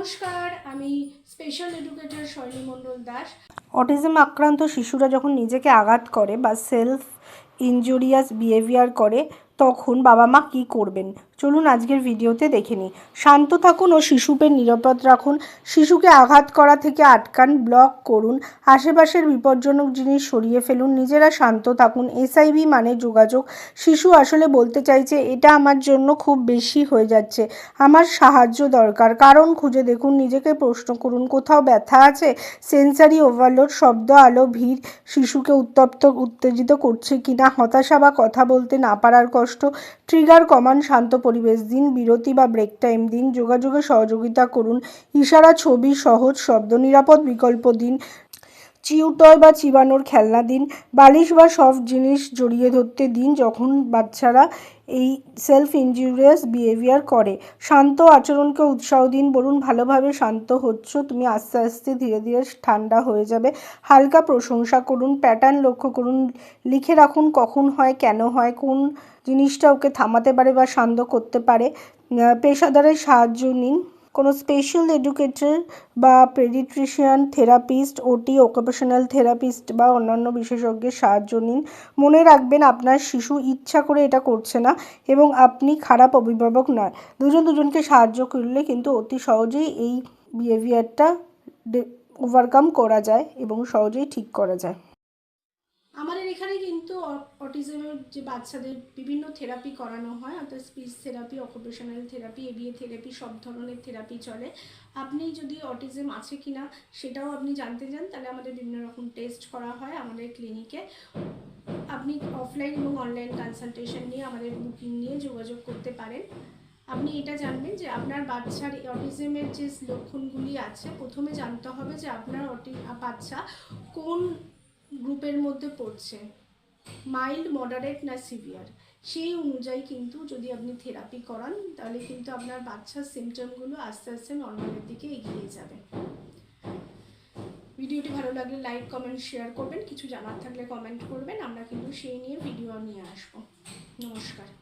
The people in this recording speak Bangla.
নমস্কার, আমি স্পেশাল এডুকেটর শৈলী মণ্ডল দাস। অটিজম আক্রান্ত শিশুরা যখন নিজেকে আঘাত করে বা সেলফ ইনজুরিয়াস বিহেভিয়ার করে তখন বাবা মা কী করবেন? চলুন আজকের ভিডিওতে দেখে নিই। শান্ত থাকুন ও শিশুকে নিরাপদ রাখুন। শিশুকে আঘাত করা থেকে আটকান, ব্লক করুন। আশেপাশের বিপজ্জনক জিনিস সরিয়ে ফেলুন। নিজেরা শান্ত থাকুন। এসআইবি মানে যোগাযোগ। শিশু আসলে বলতে চাইছে, এটা আমার জন্য খুব বেশি হয়ে যাচ্ছে। আমার সাহায্য দরকার। কারণ খুঁজে দেখুন, নিজেকে প্রশ্ন করুন, কোথাও ব্যথা আছে? সেন্সারি ওভারলোড, শব্দ, আলো, ভিড় শিশুকে উত্তপ্ত, উত্তেজিত করছে কিনা? হতাশা বা কথা বলতে না পারার কষ্ট ট্রিগার কমান শান্ত পরিবেশ দিন, বিরতি বা ব্রেক টাইম দিন, যোগাযোগে সহযোগিতা করুন, ইশারা, ছবি, সহজ, শব্দ, নিরাপদ বিকল্প দিন চিউটয় বা চিবানোর খেলনা দিন। বালিশ বা সফট জিনিস জড়িয়ে ধরতে দিন যখন বাচ্চারা এই সেলফ ইনজুরিয়াস বিহেভিয়ার করে। শান্ত আচরণকে উৎসাহ দিন, বলুন, ভালোভাবে শান্ত হচ্ছ, তুমি আস্তে আস্তে ধীরে ধীরে ঠান্ডা হয়ে যাবে। হালকা প্রশংসা করুন প্যাটার্ন লক্ষ্য করুন, লিখে রাখুন কখন হয়, কেন হয়, কোন জিনিসটা ওকে থামাতে পারে বা শান্ত করতে পারে। পেশাদারের সাহায্য নিন। কোনো স্পেশাল এডুকেটর বা paediatrician therapist OT occupational therapist বা অন্যান্য বিশেষজ্ঞের সাহায্য নিন। মনে রাখবেন আপনার শিশু ইচ্ছা করে এটা করছে না এবং আপনি খারাপ অভিভাবক নয়। দুজন দুজনকে সাহায্য করলে কিন্তু অতি সহজেই এই বিহেভিয়ারটা ওভারকাম করা যায় এবং সহজেই ঠিক করা যায়। এখানে কিন্তু অটিজমের যে বাচ্চাদের বিভিন্ন থেরাপি করানো হয়, অর্থাৎ speech therapy occupational therapy ABA therapy, সব ধরনের থেরাপি চলে। আপনি যদি অটিজম আছে কিনা সেটাও আপনি জানতে চান, তাহলে আমাদের বিভিন্ন রকম টেস্ট করা হয় আমাদের ক্লিনিকে। আপনি অফলাইন এবং অনলাইন কনসালটেশন নিয়ে আমাদের বুকিং নিয়ে যোগাযোগ করতে পারেন। আপনি এটা জানবেন যে আপনার বাচ্চার অটিজমের যে লক্ষণগুলি আছে, প্রথমে জানতে হবে যে আপনার অটি বাচ্চা কোন গ্রুপের মধ্যে পড়ছে। মাইল্ড, মডারেট না সিভিয়ার? সেই অনুযায়ী কিন্তু যদি আপনি থেরাপি করান, তাহলে কিন্তু আপনার বাচ্চার সিমটমগুলো আস্তে আস্তে নর্মালের দিকে এগিয়ে যাবে। ভিডিওটি ভালো লাগলে লাইক কমেন্ট শেয়ার করবেন। কিছু জানার থাকলে কমেন্ট করবেন। আমরা কিন্তু সেই নিয়ে ভিডিও নিয়ে আসব। নমস্কার।